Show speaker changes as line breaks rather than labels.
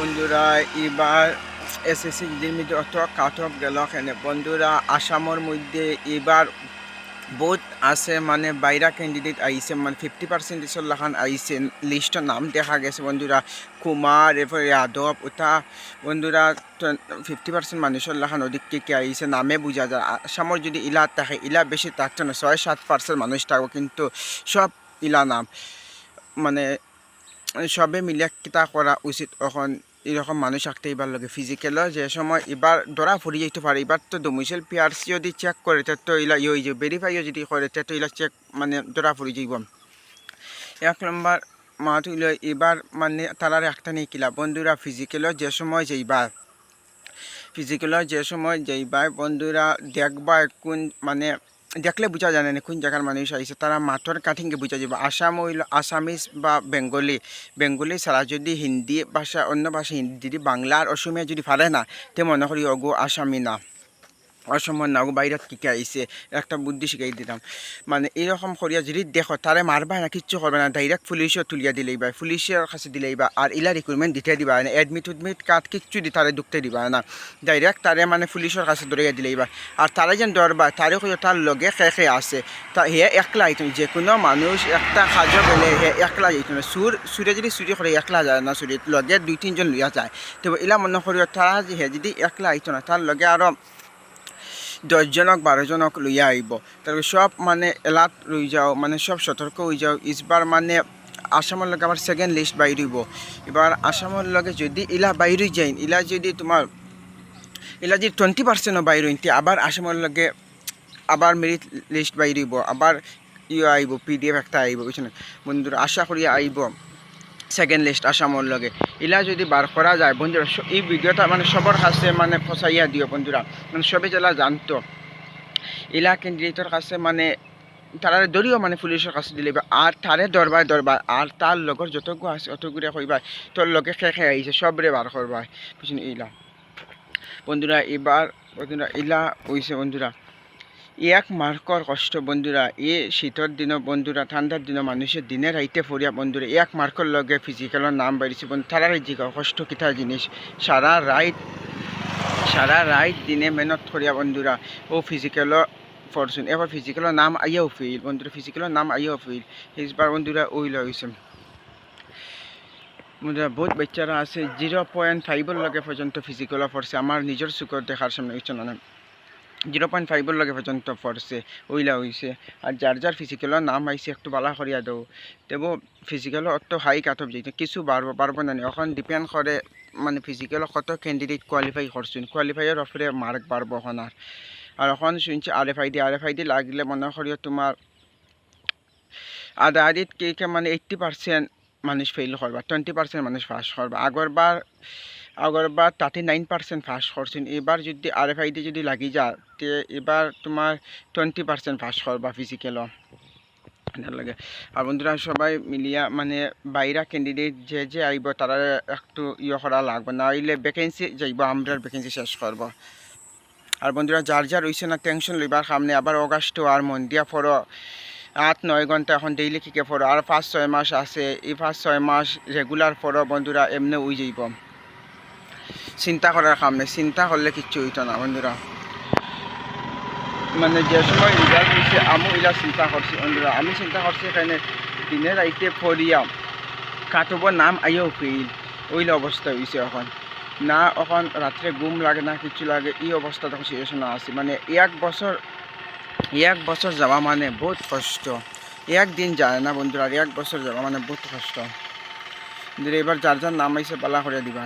বন্ধুরা, এবার এসএসসি মধ্যে অত কাট অফ গেল এখানে বন্ধুরা, আসামের মধ্যে এবার বহুত আছে মানে বাইরা ক্যান্ডিডেট আইছে মানে ফিফটি পার্সেন্ট লাখান আইছে। লিস্টের নাম দেখা গেছে বন্ধুরা, কুমার, এরপর যাদব ওটা বন্ধুরা ফিফটি পার্সেন্ট মানুষের লাখান অধিক কে কে আইছে, নামে বোঝা যায়। আসামের যদি ইলা থাকে, ইলা বেশি থাকছে না, ছয় সাত পার্সেন্ট মানুষ থাকব, কিন্তু সব ইলা নাম মানে সবে মিলে কিতা করা উচিত। এখন এরকম মানুষ থাকতে এবার লগে ফিজিক্যালও যে সময় এবার ধরা ফুরি যেতে পারে। এবার তো ডোমিসাইল পিআরসি যদি চেক করে, তে ইলা ইয়ে যে ভেরিফাইও যদি করে, তে ইলা চেক মানে ধরা ফুরি যাইব। এক নম্বর মাত হইল, এবার মানে তারার একটা নেই কিলা। বন্ধুরা ফিজিক্যালও যে সময় যাইবা ফিজিক্যালও যে সময় যাইবা বন্ধুরা দেখবা কোন মানে দেখলে বোঝা জানে না কোন জায়গার মানুষ আইসে তারা মাথর কাঠিংকে বোঝা যাব। আসাম হইল আসামিজ বা বেঙ্গলি। বেঙ্গলি ছাড়া যদি হিন্দি ভাষা, অন্য ভাষা হিন্দি, যদি বাংলা আর অসমীয়া যদি পারে না, তে মনে করি অগো আসামি না। অসমৰ নাও বাহিৰত কি আহিছে, একটা বুদ্ধি শিকাই দিলাম। মানে এরকম করিয়া যদি দেখো তারে মারবা না, কিচ্ছু করবে না ডাইরেক্ট পুলিশও তুলিয়া দিলেই বা পুলিশের কাছে দিলেই বা আর ইলা রিক্রুটমেন্ট দিতে দিবা না এডমিট উডমিট কার্ড কিচ্ছু দি তারে ঢুকতে দিবা না। ডাইরেক্ট তারে মানে পুলিশের কাছে ধরিয়া দিলেই বা আর তারে যেন দরবা তারে কইও তার লগে খে খে আছে। তা হে একলা আইতো যে কোনো মানুষ একটা কাজ গেলে হে একলা যাইতো না সুর সুরে যদি চুরি করে একলা যায় না চুরি লগে দুই তিনজন লইয়া যায়। তো ইলা মনে করিও তারা হে যদি একলা আইতো না তার লগে আরও দহজনক বারোজনক লইয়া আহিব তাৰপিছত সব মানে এলাত ৰৈ যাওঁ মানে সব সতৰ্ক হৈ যাওঁ। ইছবাৰ মানে আসামৰ লগে আবার সেকেন্ড লিস্ট বাইরিব। এবার আসামের লগে যদি ইলা বাইরে যাই ইলা যদি তোমার, ইলা যদি টোয়েন্টি পার্সেন্টও বাইরে হইতে আবার আসামের লগে আবার মেরিট লিস্ট বাইরিব, আবার ইয়ে আইব পি ডি এফ একটা আইব, বুঝছেন? বন্ধুরা, আশা করি আইব। সেকেন্ড লিস্ট আসামের লগে। ইলা যদি বার করা যায়, বন্ধুরা এই ভিডিওটা মানে সবার কাছে মানে ফসাইয়া দিও বন্ধুরা। মানে সবে জেলা জানতো। ইলা ক্যান্ডিডেটের কাছে মানে তারা দরিও মানে পুলিশের কাছে দিলে। আর তারে দরবার দরবার আর তার লগর যতগু আছে অতগুড়ে কইবা তোর লগে খে খে আইছে সবরে বার করবা বুঝছেন ইলা? বন্ধুরা এবার বন্ধুরা, ইলা হইছে বন্ধুরা। এক মার্কর কষ্ট বন্ধুরা এ শীতের দিনও বন্ধুরা ঠান্ডার দিনও মানুষের দিনে রাইতে ফরিয়া বন্ধুরা এক মার্কর লগে ফিজিক্যালের নাম বাড়িছে বন্ধু তারা জিগা কষ্ট কিতা জিনিস সারা রাইট সারা রাইট দিনে মেহনত করিয়া বন্ধুরা ও ফিজিক্যালও ফরচুন এবার ফিজিক্যালের নাম আইয়াও ফেল বন্ধুরা ফিজিক্যালের নাম আইয়াও ফেল এইবার বন্ধুরা ওইল হয়েছে বন্ধুরা বহুত বাচ্চারা আছে জিরো পয়েন্ট ফাইভের লগে পর্যন্ত ফিজিক্যালও পড়ছে আমার নিজের চুকর দেখার সামনে হচ্ছে না জিরো পয়েন্ট ফাইভের লগে পর্যন্ত পড়ছে ওইলা হইছে আর যার যার ফিজিক্যালের নাম আইছে একটু বালা করিয়া দেও তেবো ফিজিক্যালও অত হাই কাটপ যাইতে কিছু বাড়বো পারব না। এখন ডিপেন্ড করে মানে ফিজিক্যাল কত ক্যান্ডিডেট কোয়ালিফাই করছেন কোয়ালিফাইয়ের ওপরে মার্ক বাড়বো এখন আর আর এখন শুনছি R F I D R F I D লাগলে মনে করিও তোমার আধা আদিত কে মানে এইট্টি পার্সেন্ট মানুষ ফেল করবা টোয়েন্টি পার্সেন্ট মানুষ পাস করবা আগরবার আগরবার থার্টি নাইন পার্সেন্ট পাস করছেন। এবার যদি আর এফ আই ডি যদি লাগি যা, তে এবার তোমার টোয়েন্টি পার্সেন্ট পাস করবা ফিজিক্যালও লাগে। আর বন্ধুরা, সবাই মিলিয়া মানে বাইরা ক্যান্ডিডেট যে যে আইব, তারা একটু ইয়ে করা লাগবে। না হইলে ভ্যাকেন্সি যাইব আমরা ভ্যাকেন্সি শেষ করব। আর বন্ধুরা, যার যার রইছে না টেনশন লইবার সামনে আবার অগাস্ট আর মন দিয়া ফরো আট, নয় ঘণ্টা এখন ডেইলি কিকে ফরো আর পাঁচ, ছয় মাস আছে। এই পাঁচ, ছয় মাস রেগুলার ফরো বন্ধুরা, এমনি উই যাইব চিন্তা করার সামনে চিন্তা করলে কিচ্ছু হইতো না বন্ধুরা। মানে যে সময় রেজাল্ট হয়েছে আমি এলা চিন্তা করছি বন্ধুরা। আমি চিন্তা করছি এখানে দিনে রাইতে ফরিয়া কাটবর নাম আইও ফেল ওইলা অবস্থা হয়েছে এখন। না এখন রাত্রে ঘুম লাগে না কিছু লাগে। এই অবস্থা তখন সিচুয়েশন আছে। মানে এক বছর এক বছর যাওয়া মানে বহুত কষ্ট। একদিন যায় না বন্ধুরা এক বছর যাওয়া মানে বহুত কষ্ট। এবার যার যার নাম আইসে পালা করে দিবা।